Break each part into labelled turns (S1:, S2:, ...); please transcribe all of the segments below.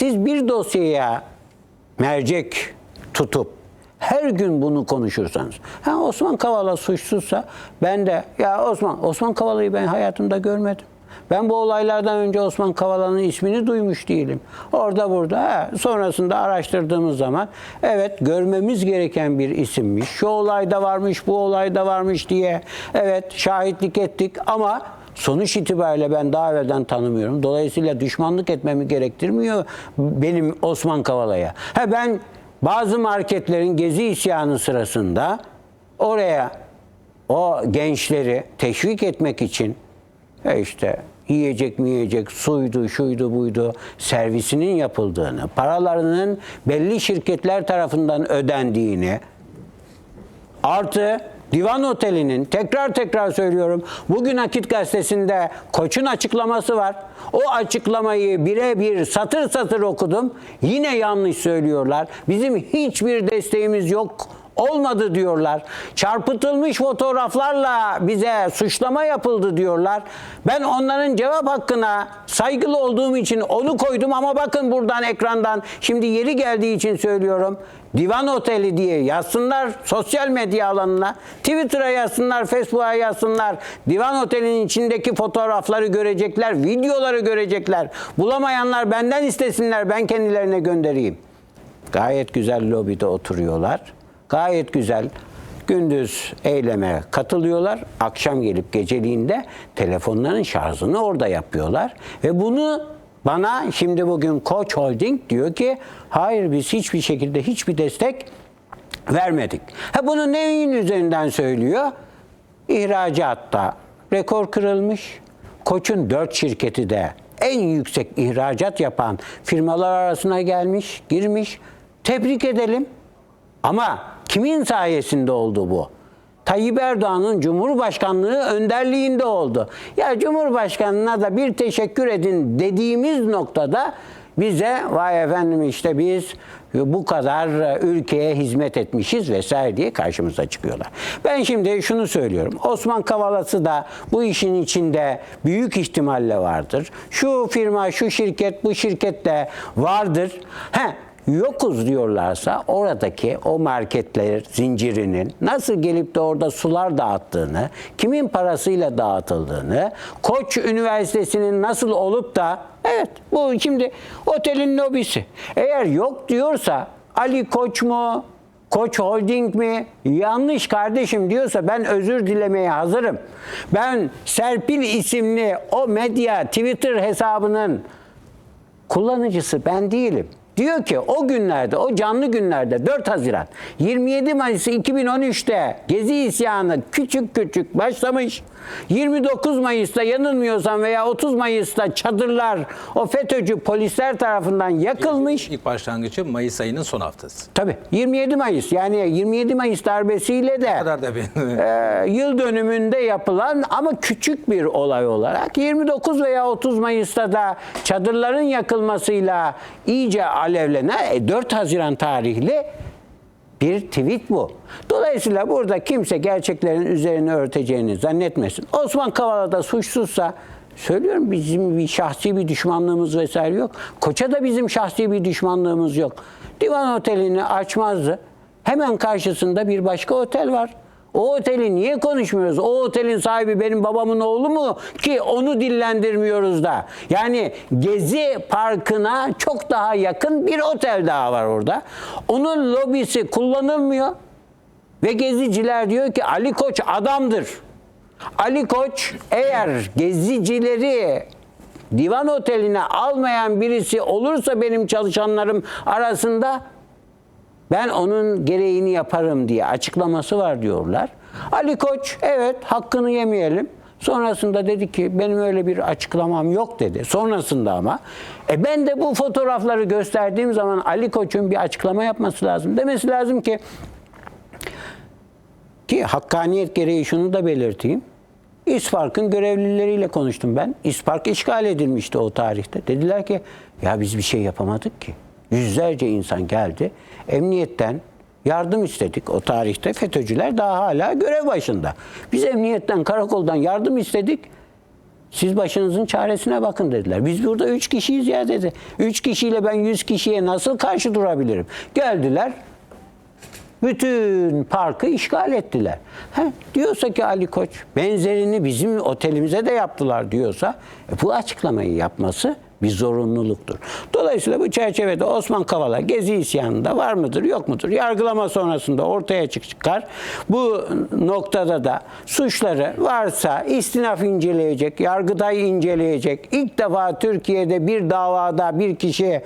S1: siz bir dosyaya mercek tutup her gün bunu konuşursanız. Ha Osman Kavala suçsuzsa ben de ya Osman Osman Kavala'yı ben hayatımda görmedim. Ben bu olaylardan önce Osman Kavala'nın ismini duymuş değilim. Orada burada ha, sonrasında araştırdığımız zaman evet görmemiz gereken bir isimmiş. Şu olayda varmış, bu olayda varmış diye evet şahitlik ettik ama sonuç itibariyle ben daha evvelden tanımıyorum. Dolayısıyla düşmanlık etmemi gerektirmiyor benim Osman Kavala'ya. Ha ben bazı marketlerin gezi isyanı sırasında oraya o gençleri teşvik etmek için e işte yiyecek mi yiyecek, suydu, şuydu, buydu servisinin yapıldığını, paralarının belli şirketler tarafından ödendiğini, Artı Divan Oteli'nin tekrar tekrar söylüyorum bugün Akit Gazetesi'nde Koç'un açıklaması var. O açıklamayı birebir satır satır okudum. Yine yanlış söylüyorlar. Bizim hiçbir desteğimiz yok olmadı diyorlar. Çarpıtılmış fotoğraflarla bize suçlama yapıldı diyorlar. Ben onların cevap hakkına saygılı olduğum için onu koydum ama bakın buradan ekrandan şimdi yeri geldiği için söylüyorum. Divan Oteli diye yazsınlar sosyal medya alanına. Twitter'a yazsınlar, Facebook'a yazsınlar. Divan Oteli'nin içindeki fotoğrafları görecekler, videoları görecekler. Bulamayanlar benden istesinler, ben kendilerine göndereyim. Gayet güzel lobide oturuyorlar. Gayet güzel gündüz eyleme katılıyorlar. Akşam gelip geceliğinde telefonların şarjını orada yapıyorlar. Ve bunu bana şimdi bugün Koç Holding diyor ki hayır biz hiçbir şekilde hiçbir destek vermedik. Ha bunu neyin üzerinden söylüyor? İhracatta rekor kırılmış. Koç'un dört şirketi de en yüksek ihracat yapan firmalar arasına gelmiş, girmiş. Tebrik edelim. Ama kimin sayesinde oldu bu? Tayyip Erdoğan'ın Cumhurbaşkanlığı önderliğinde oldu. Ya Cumhurbaşkanına da bir teşekkür edin dediğimiz noktada bize vay efendim işte biz bu kadar ülkeye hizmet etmişiz vesaire diye karşımıza çıkıyorlar. Ben şimdi şunu söylüyorum. Osman Kavalası da bu işin içinde büyük ihtimalle vardır. Şu firma, şu şirket, bu şirket de vardır. He, yokuz diyorlarsa oradaki o marketler zincirinin nasıl gelip de orada sular dağıttığını, kimin parasıyla dağıtıldığını, Koç Üniversitesi'nin nasıl olup da evet bu şimdi otelin lobisi. Eğer yok diyorsa Ali Koç mu, Koç Holding mi? Yanlış kardeşim diyorsa ben özür dilemeye hazırım. Ben Serpil isimli o medya Twitter hesabının kullanıcısı ben değilim. Diyor ki o günlerde, o canlı günlerde 4 Haziran 27 Mayıs 2013'te Gezi isyanı küçük küçük başlamış. 29 Mayıs'ta yanılmıyorsam veya 30 Mayıs'ta çadırlar o FETÖ'cü polisler tarafından yakılmış.
S2: İlk başlangıcı Mayıs ayının son haftası.
S1: Tabii 27 Mayıs yani 27 Mayıs darbesiyle de
S2: kadar da
S1: e, yıl dönümünde yapılan ama küçük bir olay olarak 29 veya 30 Mayıs'ta da çadırların yakılmasıyla iyice alevlenen e, 4 Haziran tarihli bir tweet bu. Dolayısıyla burada kimse gerçeklerin üzerine örteceğini zannetmesin. Osman Kavala da suçsuzsa söylüyorum bizim bir şahsi bir düşmanlığımız vesaire yok. Koça da bizim şahsi bir düşmanlığımız yok. Divan otelini açmazdı. Hemen karşısında bir başka otel var. O oteli niye konuşmuyoruz? O otelin sahibi benim babamın oğlu mu ki onu dillendirmiyoruz da. Yani Gezi Parkı'na çok daha yakın bir otel daha var orada. Onun lobisi kullanılmıyor. Ve geziciler diyor ki Ali Koç adamdır. Ali Koç eğer gezicileri divan oteline almayan birisi olursa benim çalışanlarım arasında ben onun gereğini yaparım diye açıklaması var diyorlar. Ali Koç evet hakkını yemeyelim. Sonrasında dedi ki benim öyle bir açıklamam yok dedi. Sonrasında ama e ben de bu fotoğrafları gösterdiğim zaman Ali Koç'un bir açıklama yapması lazım. Demesi lazım ki ki hakkaniyet gereği şunu da belirteyim. İspark'ın görevlileriyle konuştum ben. İspark işgal edilmişti o tarihte. Dediler ki ya biz bir şey yapamadık ki. Yüzlerce insan geldi. Emniyetten yardım istedik o tarihte. FETÖ'cüler daha hala görev başında. Biz emniyetten, karakoldan yardım istedik. Siz başınızın çaresine bakın dediler. Biz burada üç kişiyiz ya dedi. Üç kişiyle ben yüz kişiye nasıl karşı durabilirim? Geldiler. Bütün parkı işgal ettiler. He, diyorsa ki Ali Koç benzerini bizim otelimize de yaptılar diyorsa e, bu açıklamayı yapması bir zorunluluktur. Dolayısıyla bu çerçevede Osman Kavala Gezi isyanında var mıdır yok mudur? Yargılama sonrasında ortaya çık- çıkar. Bu noktada da suçları varsa istinaf inceleyecek, Yargıtay inceleyecek. İlk defa Türkiye'de bir davada bir kişi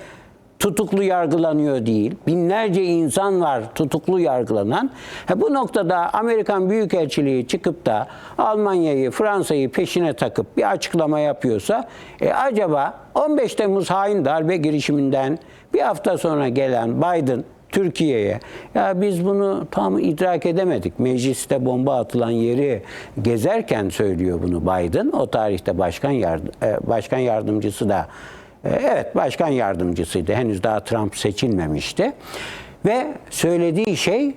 S1: tutuklu yargılanıyor değil. Binlerce insan var tutuklu yargılanan. Ha, bu noktada Amerikan Büyükelçiliği çıkıp da Almanya'yı, Fransa'yı peşine takıp bir açıklama yapıyorsa e, acaba 15 Temmuz hain darbe girişiminden bir hafta sonra gelen Biden Türkiye'ye ya biz bunu tam idrak edemedik. Mecliste bomba atılan yeri gezerken söylüyor bunu Biden. O tarihte başkan yardım, başkan yardımcısı da e, Evet, başkan yardımcısıydı. Henüz daha Trump seçilmemişti. Ve söylediği şey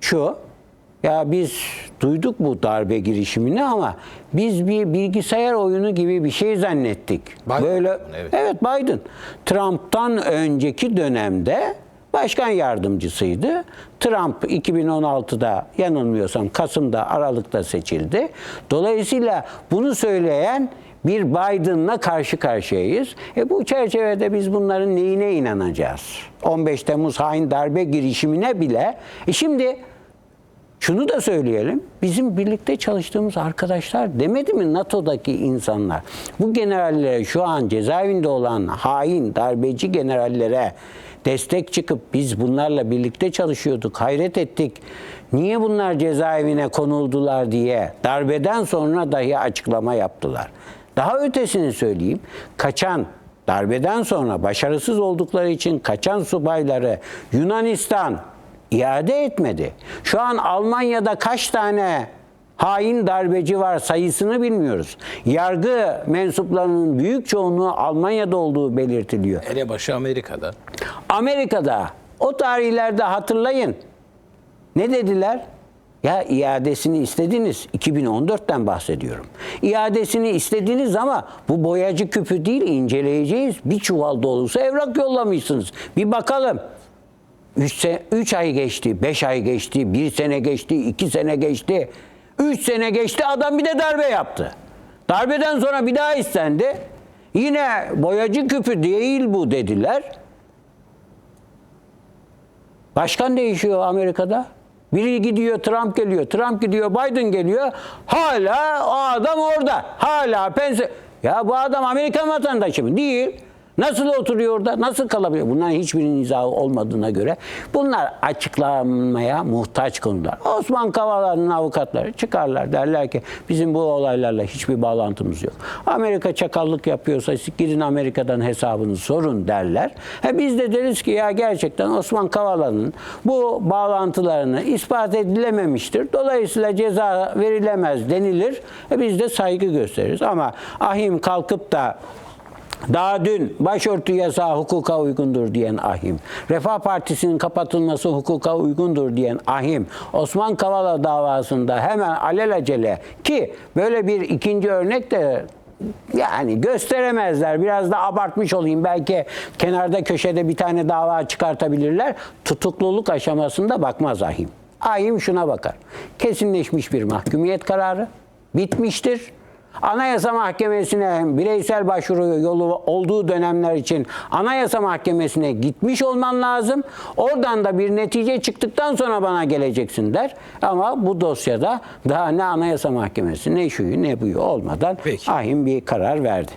S1: şu. Ya biz duyduk bu darbe girişimini ama biz bir bilgisayar oyunu gibi bir şey zannettik.
S2: Biden,
S1: Böyle
S2: evet.
S1: evet Biden. Trump'tan önceki dönemde başkan yardımcısıydı. Trump 2016'da yanılmıyorsam Kasım'da Aralık'ta seçildi. Dolayısıyla bunu söyleyen bir Biden'la karşı karşıyayız. E bu çerçevede biz bunların neyine inanacağız? 15 Temmuz hain darbe girişimine bile. E şimdi şunu da söyleyelim. Bizim birlikte çalıştığımız arkadaşlar demedi mi NATO'daki insanlar? Bu generallere şu an cezaevinde olan hain darbeci generallere destek çıkıp biz bunlarla birlikte çalışıyorduk, hayret ettik. Niye bunlar cezaevine konuldular diye darbeden sonra dahi açıklama yaptılar. Daha ötesini söyleyeyim. Kaçan darbeden sonra başarısız oldukları için kaçan subayları Yunanistan iade etmedi. Şu an Almanya'da kaç tane hain darbeci var sayısını bilmiyoruz. Yargı mensuplarının büyük çoğunluğu Almanya'da olduğu belirtiliyor.
S2: Elebaşı Amerika'da.
S1: Amerika'da o tarihlerde hatırlayın. Ne dediler? Ya iadesini istediniz. 2014'ten bahsediyorum. İadesini istediniz ama bu boyacı küpü değil inceleyeceğiz. Bir çuval dolusu evrak yollamışsınız. Bir bakalım. 3 ay geçti, 5 ay geçti, 1 sene geçti, 2 sene geçti. 3 sene geçti adam bir de darbe yaptı. Darbeden sonra bir daha istendi. Yine boyacı küpü değil bu dediler. Başkan değişiyor Amerika'da. Biri gidiyor, Trump geliyor. Trump gidiyor, Biden geliyor. Hala o adam orada. Hala pense... Ya bu adam Amerikan vatandaşı mı? Değil. Nasıl oturuyor orada? Nasıl kalabiliyor? Bunların hiçbirinin izahı olmadığına göre bunlar açıklanmaya muhtaç konular. Osman Kavala'nın avukatları çıkarlar derler ki bizim bu olaylarla hiçbir bağlantımız yok. Amerika çakallık yapıyorsa gidin Amerika'dan hesabını sorun derler. He biz de deriz ki ya gerçekten Osman Kavala'nın bu bağlantılarını ispat edilememiştir. Dolayısıyla ceza verilemez denilir. E biz de saygı gösteririz. Ama ahim kalkıp da daha dün başörtü yasağı hukuka uygundur diyen ahim, Refah Partisi'nin kapatılması hukuka uygundur diyen ahim, Osman Kavala davasında hemen alelacele ki böyle bir ikinci örnek de yani gösteremezler. Biraz da abartmış olayım. Belki kenarda köşede bir tane dava çıkartabilirler. Tutukluluk aşamasında bakmaz ahim. Ahim şuna bakar. Kesinleşmiş bir mahkumiyet kararı. Bitmiştir. Anayasa Mahkemesi'ne bireysel başvuru yolu olduğu dönemler için Anayasa Mahkemesi'ne gitmiş olman lazım. Oradan da bir netice çıktıktan sonra bana geleceksin der. Ama bu dosyada daha ne Anayasa Mahkemesi ne şuyu ne buyu olmadan
S2: Peki.
S1: ahim bir karar verdi.